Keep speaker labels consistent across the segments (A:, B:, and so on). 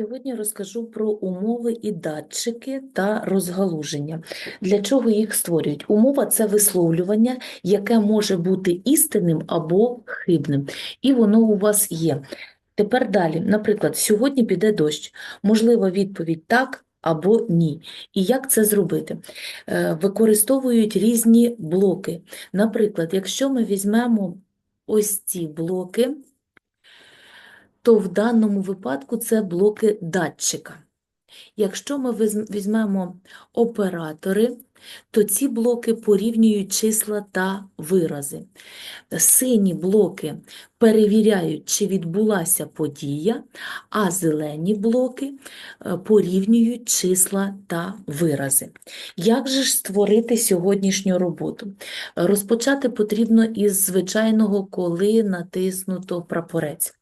A: Сьогодні розкажу про умови і датчики та розгалуження. Для чого їх створюють? Умова це висловлювання, яке може бути істинним або хибним, і воно у вас є. Тепер далі, наприклад, сьогодні піде дощ. Можлива відповідь так або ні. І як це зробити? Е, Використовують різні блоки. Наприклад, якщо ми візьмемо ось ці блоки, то в даному випадку це блоки датчика. Якщо ми візьмемо оператори, то ці блоки порівнюють числа та вирази. Сині блоки перевіряють, чи відбулася подія, а зелені блоки е, порівнюють числа та вирази. Як же ж створити сьогоднішню роботу? Розпочати потрібно із звичайного, коли натиснуто прапорець.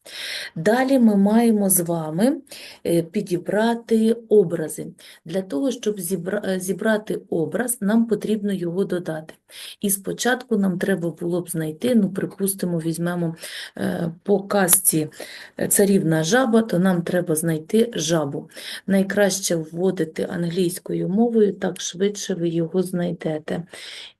A: Далі ми маємо з вами е, підібрати образи. Для того, щоб е, зібрати образ, нам потрібно його додати. І спочатку нам треба було б знайти, ну, припустимо, візьмемо по казці е, царівна жаба, то нам треба знайти жабу. Найкраще вводити англійською мовою, так швидше ви його знайдете.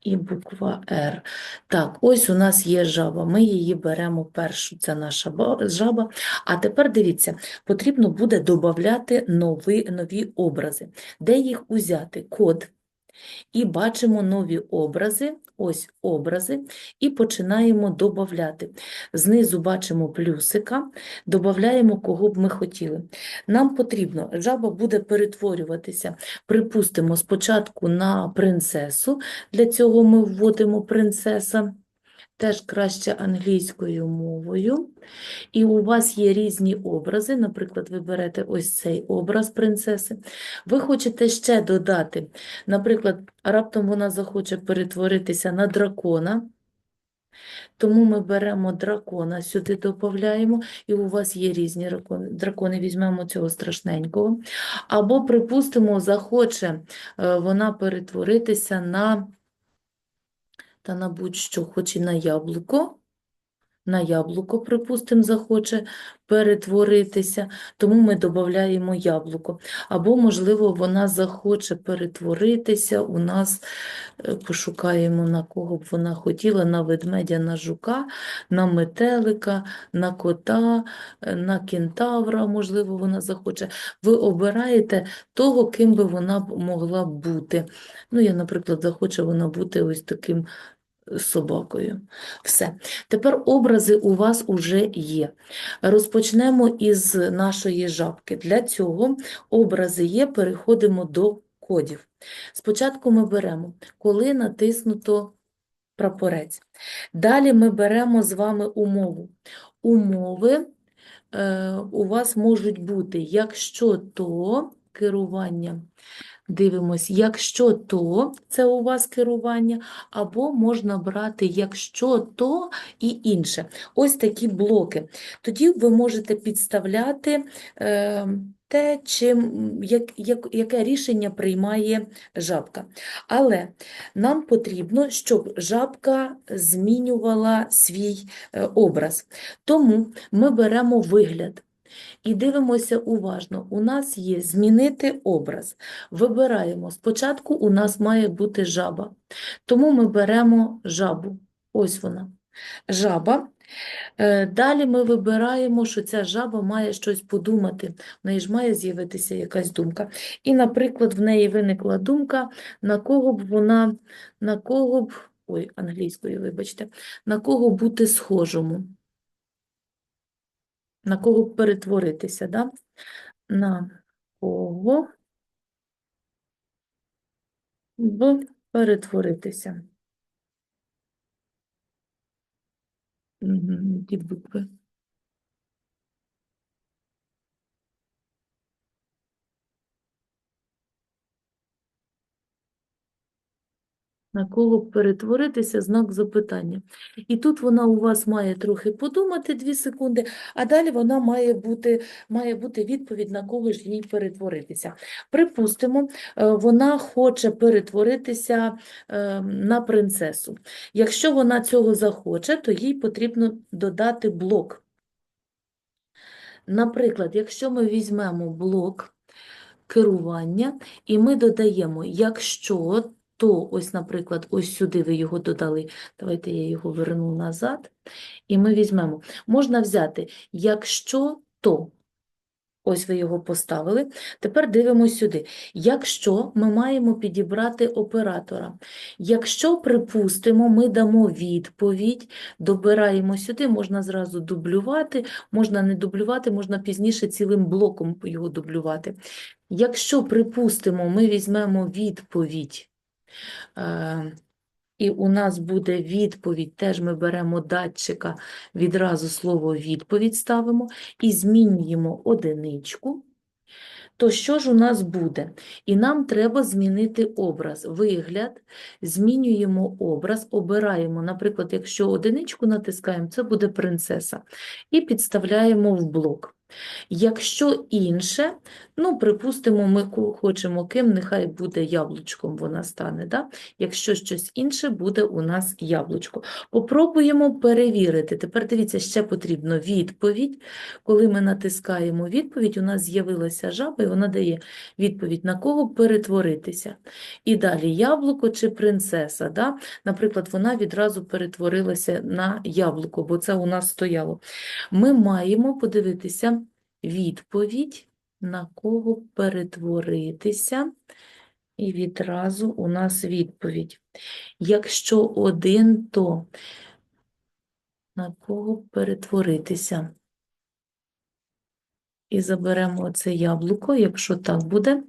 A: І буква Р. Так, ось у нас є жаба. Ми її беремо першу, це наша жаба. А тепер дивіться, потрібно буде додати нові, нові образи. Де їх узяти? Код. І бачимо нові образи, ось образи, і починаємо додати. Знизу бачимо плюсика, додаємо, кого б ми хотіли. Нам потрібно, жаба буде перетворюватися, припустимо, спочатку на принцесу, для цього ми вводимо принцеса, теж краще англійською мовою. І у вас є різні образи, наприклад, ви берете ось цей образ принцеси. Ви хочете ще додати, наприклад, раптом вона захоче перетворитися на дракона, тому ми беремо дракона, сюди додаємо, і у вас є різні дракони. Візьмемо цього страшненького. Або, припустимо, захоче е, вона перетворитися на, та на будь-що, хоч і на яблуко. На яблуко, припустимо, захоче перетворитися, тому ми додаємо яблуко. Або, можливо, вона захоче перетворитися, у нас е, пошукаємо, на кого б вона хотіла, на ведмедя, на жука, на метелика, на кота, е, на кентавра, можливо, вона захоче. Ви обираєте того, ким би вона могла бути. Ну, я, наприклад, захоче вона бути ось таким собакою. Все. Тепер образи у вас уже є. Розпочнемо із нашої жабки. Для цього образи є, переходимо до кодів. Спочатку ми беремо, коли натиснуто прапорець. Далі ми беремо з вами умову. Умови е, у вас можуть бути, якщо то керування. Дивимось, якщо то це у вас керування, або можна брати якщо то і інше. Ось такі блоки. Тоді ви можете підставляти е, те, чим, як, як, яке рішення приймає жабка. Але нам потрібно, щоб жабка змінювала свій е, образ. Тому ми беремо вигляд. І дивимося уважно. У нас є змінити образ. Вибираємо. Спочатку у нас має бути жаба. Тому ми беремо жабу. Ось вона. Жаба. Е, Далі ми вибираємо, що ця жаба має щось подумати. В неї ж має з'явитися якась думка. І, наприклад, в неї виникла думка, на кого б вона, на кого б, ой, англійською, вибачте, на кого бути схожому. На кого перетворитися, да? На кого б перетворитися. Букви? На кого перетворитися, знак запитання. І тут вона у вас має трохи подумати 2 секунди, а далі вона має бути, має бути відповідь, на кого ж їй перетворитися. Припустимо, е, вона хоче перетворитися е, на принцесу. Якщо вона цього захоче, то їй потрібно додати блок. Наприклад, якщо ми візьмемо блок керування і ми додаємо, якщо, то ось, наприклад, ось сюди ви його додали. Давайте я його верну назад. І ми візьмемо. Можна взяти, якщо то. Ось ви його поставили. Тепер дивимося сюди. Якщо ми маємо підібрати оператора, якщо, припустимо, ми дамо відповідь, добираємо сюди, можна зразу дублювати, можна не дублювати, можна пізніше цілим блоком його дублювати. Якщо, припустимо, ми візьмемо відповідь, і у нас буде відповідь, теж ми беремо датчика, відразу слово відповідь ставимо і змінюємо одиничку, то що ж у нас буде? І нам треба змінити образ, вигляд, змінюємо образ, обираємо, наприклад, якщо одиничку натискаємо, це буде принцеса, і підставляємо в блок. Якщо інше, ну, припустимо, ми хочемо ким, нехай буде яблучком вона стане, да? Якщо щось інше, буде у нас яблучко. Попробуємо перевірити. Тепер дивіться, ще потрібно відповідь. Коли ми натискаємо відповідь, у нас з'явилася жаба, і вона дає відповідь, на кого перетворитися. І далі яблуко чи принцеса. Да? Наприклад, вона відразу перетворилася на яблуко, бо це у нас стояло. Ми маємо подивитися відповідь, на кого перетворитися, і відразу у нас відповідь. Якщо один, то на кого перетворитися? І заберемо оце яблуко, якщо так буде,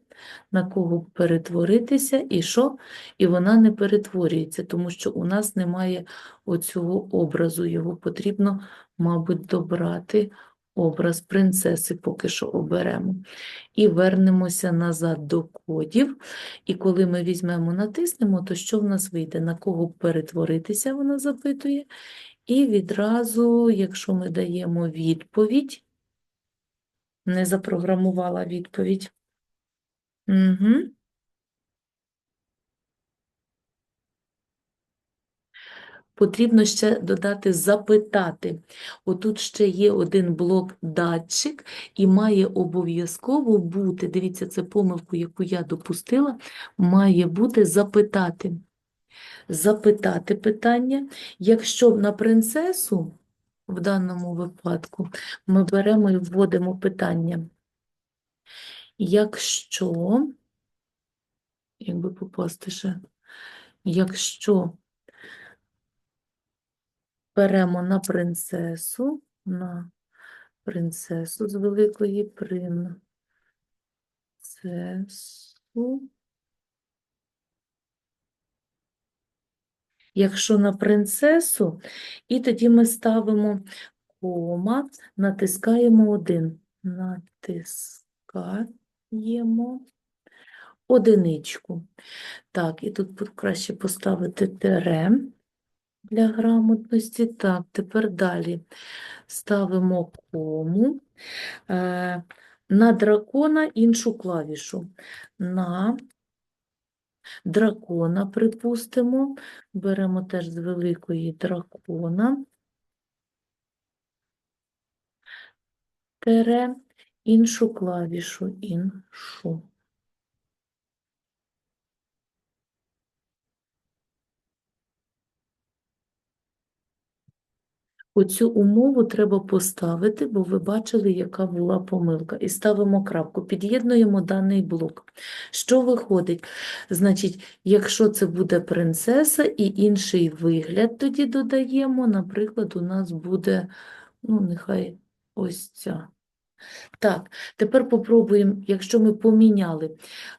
A: на кого перетворитися, і що? І вона не перетворюється, тому що у нас немає оцього образу. Його потрібно, мабуть, добрати образ принцеси, поки що оберемо. І вернемося назад до кодів. І коли ми візьмемо, натиснемо, то що в нас вийде? На кого перетворитися, вона запитує. І відразу, якщо ми даємо відповідь, не запрограмувала відповідь. Угу. Потрібно ще додати запитати. Отут ще є один блок датчик, і має обов'язково бути, дивіться, це помилку, яку я допустила, має бути запитати. Запитати питання. Якщо на принцесу, в даному випадку, ми беремо і вводимо питання. Якщо, якби попасти ще, якщо беремо на принцесу, на принцесу з великої принцесу. Якщо на принцесу, і тоді ми ставимо кома, натискаємо один. Натискаємо одиничку. Так, і тут краще поставити тире для грамотності. Так, тепер далі ставимо кому. Е, на дракона іншу клавішу. На дракона, припустимо, беремо теж з великої дракона. Тере іншу клавішу, іншу. Оцю умову треба поставити, бо ви бачили, яка була помилка. І ставимо крапку, під'єднуємо даний блок. Що виходить? Значить, якщо це буде принцеса і інший вигляд тоді додаємо, наприклад, у нас буде, ну, нехай ось ця. Так, тепер попробуємо, якщо ми поміняли,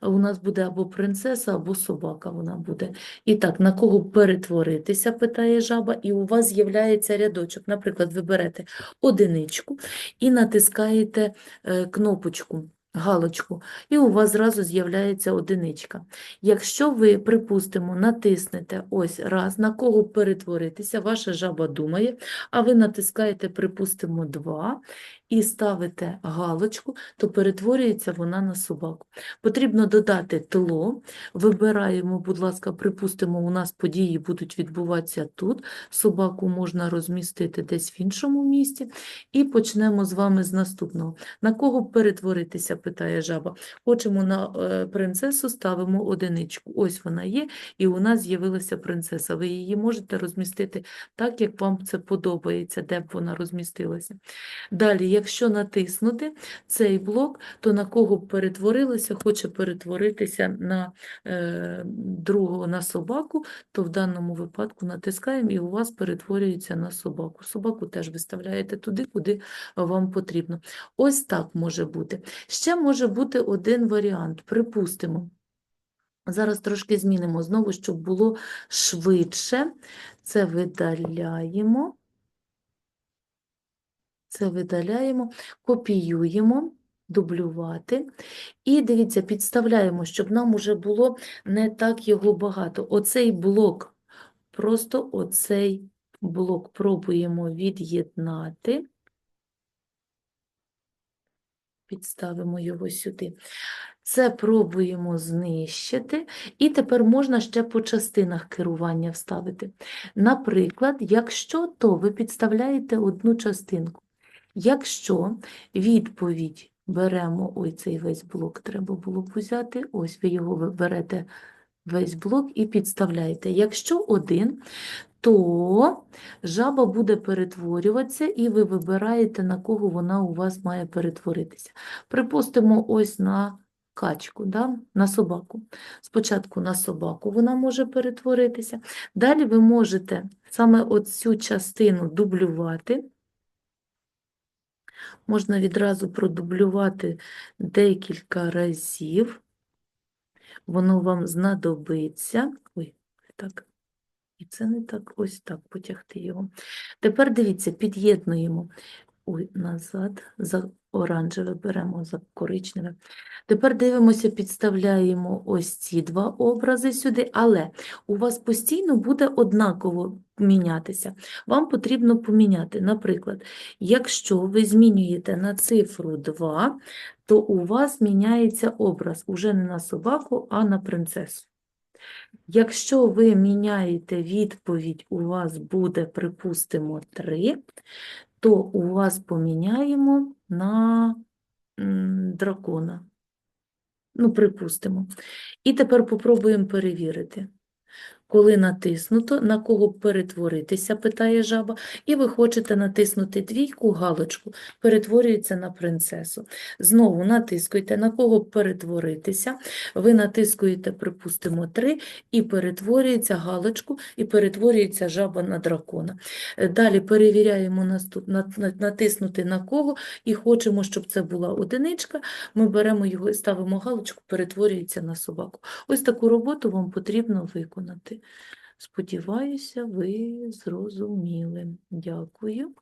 A: у нас буде або принцеса, або собака вона буде. І так, на кого перетворитися, питає жаба, і у вас з'являється рядочок. Наприклад, ви берете одиничку і натискаєте е, кнопочку галочку, і у вас зразу з'являється одиничка. Якщо ви, припустимо, натиснете ось раз, на кого перетворитися, ваша жаба думає, а ви натискаєте, припустимо, два і ставите галочку, то перетворюється вона на собаку. Потрібно додати тло, вибираємо, будь ласка, припустимо, у нас події будуть відбуватися тут, собаку можна розмістити десь в іншому місці, і почнемо з вами з наступного. На кого перетворитися, питає жаба. Хочемо на е, принцесу, ставимо одиничку. Ось вона є, і у нас з'явилася принцеса. Ви її можете розмістити так, як вам це подобається, де б вона розмістилася. Далі, якщо натиснути цей блок, то на кого б перетворилася, хоче перетворитися на е, другого на собаку, то в даному випадку натискаємо і у вас перетворюється на собаку. Собаку теж виставляєте туди, куди вам потрібно. Ось так може бути. Ще може бути один варіант. Припустимо. Зараз трошки змінимо знову, щоб було швидше. Це видаляємо. Це видаляємо, копіюємо, дублювати. І дивіться, підставляємо, щоб нам уже було не так його багато. Оцей блок, просто оцей блок пробуємо від'єднати. Підставимо його сюди. Це пробуємо знищити. І тепер можна ще по частинах керування вставити. Наприклад, якщо то ви підставляєте одну частинку. Якщо відповідь беремо, ой, цей весь блок треба було б взяти, ось ви його берете весь блок і підставляєте. Якщо один, то жаба буде перетворюватися, і ви вибираєте, на кого вона у вас має перетворитися. Припустимо, ось на качку, да? на собаку. Спочатку на собаку вона може перетворитися. Далі ви можете саме оцю частину дублювати. Можна відразу продублювати декілька разів. Воно вам знадобиться. Ой, так. І це не так, ось так потягти його. Тепер дивіться, під'єднуємо. Ой, назад, за оранжеве беремо, за коричневе. Тепер дивимося, підставляємо ось ці два образи сюди, але у вас постійно буде однаково мінятися. Вам потрібно поміняти, наприклад, якщо ви змінюєте на цифру 2, то у вас міняється образ уже не на собаку, а на принцесу. Якщо ви міняєте відповідь, у вас буде, припустимо, 3, то у вас поміняємо на дракона. Ну, припустимо. І тепер попробуємо перевірити. Коли натиснуто, на кого перетворитися, питає жаба, і ви хочете натиснути двійку, галочку, перетворюється на принцесу. Знову натискуйте, на кого перетворитися, ви натискуєте, припустимо, 3, і перетворюється галочку, і перетворюється жаба на дракона. Е, Далі перевіряємо натиснути на кого, і хочемо, щоб це була одиничка, ми беремо його і ставимо галочку, перетворюється на собаку. Ось таку роботу вам потрібно виконати. Сподіваюся, ви зрозуміли. Дякую.